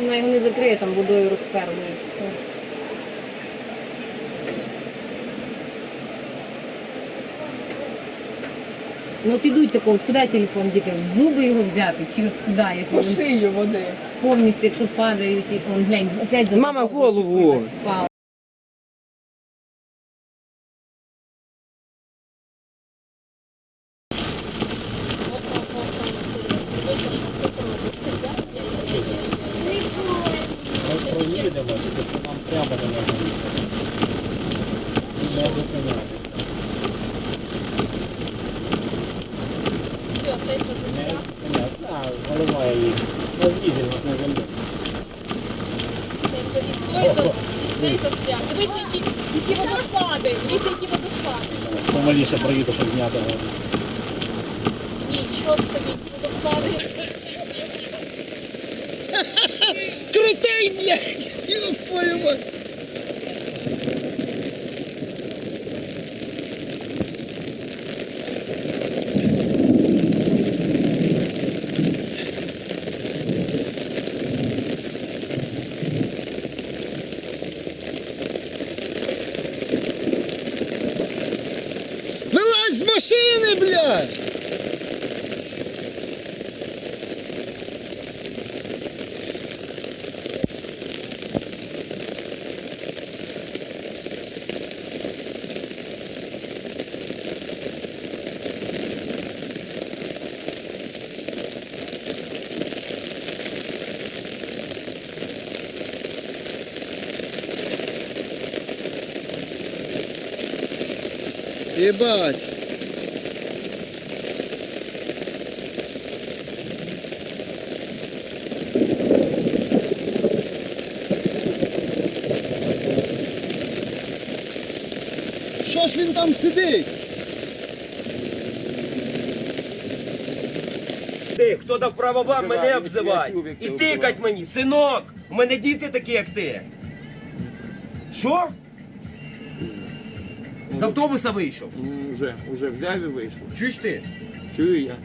Вона його не закриє, там водою розперли все. Ну от ідуть тако, от куди телефон діти? В зуби його взяти, чи от куди, якщо По він шию води. повністю, якщо падають, і он глянь, опять за Мама, голову. впала. Не зупинятися. Все, цей Не зупинятися. А, заливає їх. У нас дізель, у нас не земля. Той за і цей застряг. Дивися, які, які водоспади. Дивіться, які водоспади. Помаліше проїду, щоб зняти його. Нічого собі, водоспади. Крутий, блядь! Ёб твою мать! З машини, блядь! Ебать. Що ж він там сидить? Ти, хто дав право вам мене обзивати? І тикать мені, синок! У мене діти такі, як ти. Що? З автобуса вийшов. Ну, Уже, уже взяв і вийшов. Чуєш ти? Чую я.